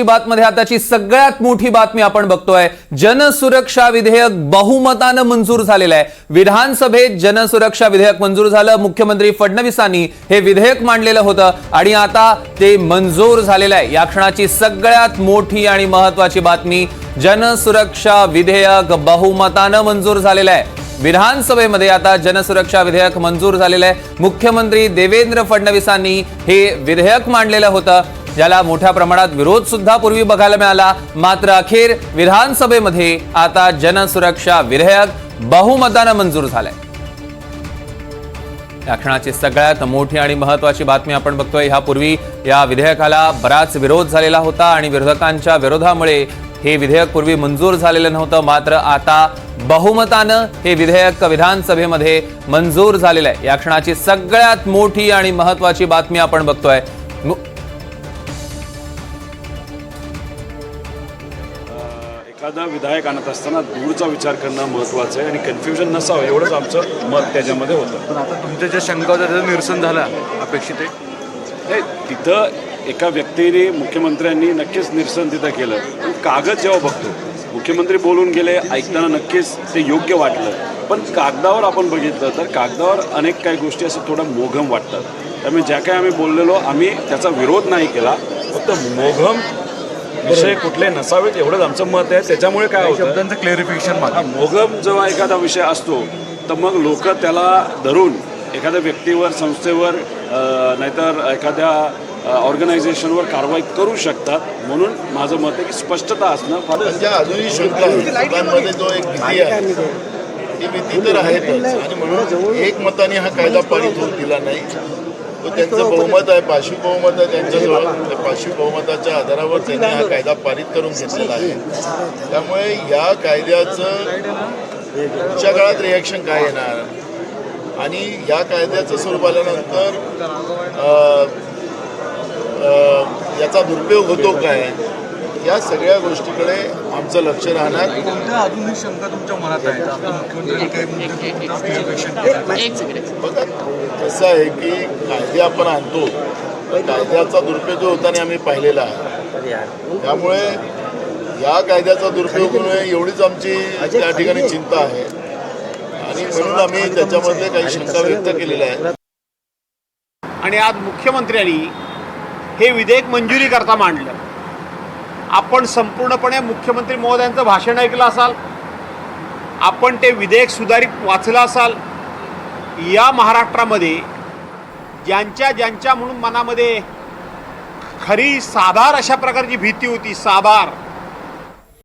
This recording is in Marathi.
बातमध्ये आताची सगळ्यात मोठी बातमी आपण बघतोय. जनसुरक्षा विधेयक बहुमतानं मंजूर झालेलं आहे. विधानसभेत जनसुरक्षा विधेयक मंजूर झालं. मुख्यमंत्री फडणवीसांनी हे विधेयक मांडलेलं होतं आणि आता ते मंजूर झालेलं आहे. या क्षणाची सगळ्यात मोठी आणि महत्वाची बातमी जनसुरक्षा विधेयक बहुमतानं मंजूर झालेलं आहे. विधानसभेमध्ये आता जनसुरक्षा विधेयक मंजूर झालेलं आहे. मुख्यमंत्री देवेंद्र फडणवीसांनी हे विधेयक मांडलेलं होतं. ज्याला मोठ्या प्रमाणात विरोध सुद्धा पूर्वी बघायला मिळाला. मात्र अखेर विधानसभेमध्ये आता जनसुरक्षा विधेयक बहुमतानं मंजूर झालंय. या क्षणाची सगळ्यात मोठी आणि महत्वाची बातमी आपण बघतोय. ह्यापूर्वी या विधेयकाला बराच विरोध झालेला होता आणि विरोधकांच्या विरोधामुळे हे विधेयक पूर्वी मंजूर झालेलं नव्हतं. मात्र आता बहुमतानं हे विधेयक विधानसभेमध्ये मंजूर झालेलं आहे. या क्षणाची सगळ्यात मोठी आणि महत्वाची बातमी आपण बघतोय. एखादा विधायक आणत असताना दूरचा विचार करणं महत्त्वाचं आहे आणि कन्फ्युजन नसावं एवढंच आमचं मत त्याच्यामध्ये होतं. पण आता तुमच्या ज्या शंका होत्या त्याचं निरसन झालं अपेक्षित आहे? हे तिथं एका व्यक्तीने मुख्यमंत्र्यांनी नक्कीच निरसन तिथं केलं. पण कागद जेव्हा बघतो मुख्यमंत्री बोलून गेले ऐकताना नक्कीच ते योग्य वाटलं. पण कागदावर आपण बघितलं तर कागदावर अनेक काही गोष्टी असं थोडं मोघम वाटतात. त्यामुळे ज्या काही आम्ही बोललेलो आम्ही त्याचा विरोध नाही केला. फक्त मोघम विषय कुठले नसावेत एवढंच आमचं मत आहे. त्याच्यामुळे काय काही होतं? शब्दांचं क्लेरिफिकेशन मागे. मोगम जेव्हा एखादा विषय असतो तर मग लोक त्याला धरून एखाद्या व्यक्तीवर संस्थेवर नाहीतर एखाद्या ऑर्गनायझेशनवर कारवाई करू शकतात. म्हणून माझं मत आहे की स्पष्टता असणं फार अजूनही शंका आहे लोकांमध्ये जो एक भीती आहे. ती भीती तर आहेतच. आणि म्हणून एक मताने हा कायदा पारित होऊ दिला नाही. त्यांचं बहुमत आहे पाचवी बहुमत आहे त्यांच्याजवळ त्या पाचवी बहुमताच्या आधारावर त्यांनी हा कायदा पारित करून घेतलेला आहे. त्यामुळे या कायद्याचं पुढच्या काळात रिॲक्शन काय येणार? आणि या कायद्याचं स्वरूप आल्यानंतर याचा दुरुपयोग होतो काय? या सगळ्या गोष्टीकडे आमचं लक्ष राहणार. कोणत्या अजूनही शंका तुमच्या मनात सेकंड बघा कसं आहे की कायदे आपण आणतो तर कायद्याचा दुरुपयोग होताना आम्ही पाहिलेला आहे. त्यामुळे या कायद्याचा दुरुपयोग होऊ नये एवढीच आमची त्या ठिकाणी चिंता आहे. आणि म्हणून आम्ही त्याच्यामध्ये काही शंका व्यक्त केलेल्या आहेत. आणि आज मुख्यमंत्र्यांनी हे विधेयक मंजुरी करता मांडलं. आपण संपूर्णपणे मुख्यमंत्री महोदयांचं भाषण ऐकलं असाल आपण ते विधेयक सुधारित वाचलं असाल या महाराष्ट्रामध्ये ज्यांच्या ज्यांच्या म्हणून मनामध्ये खरी साधार अशा प्रकारची भीती होती साधार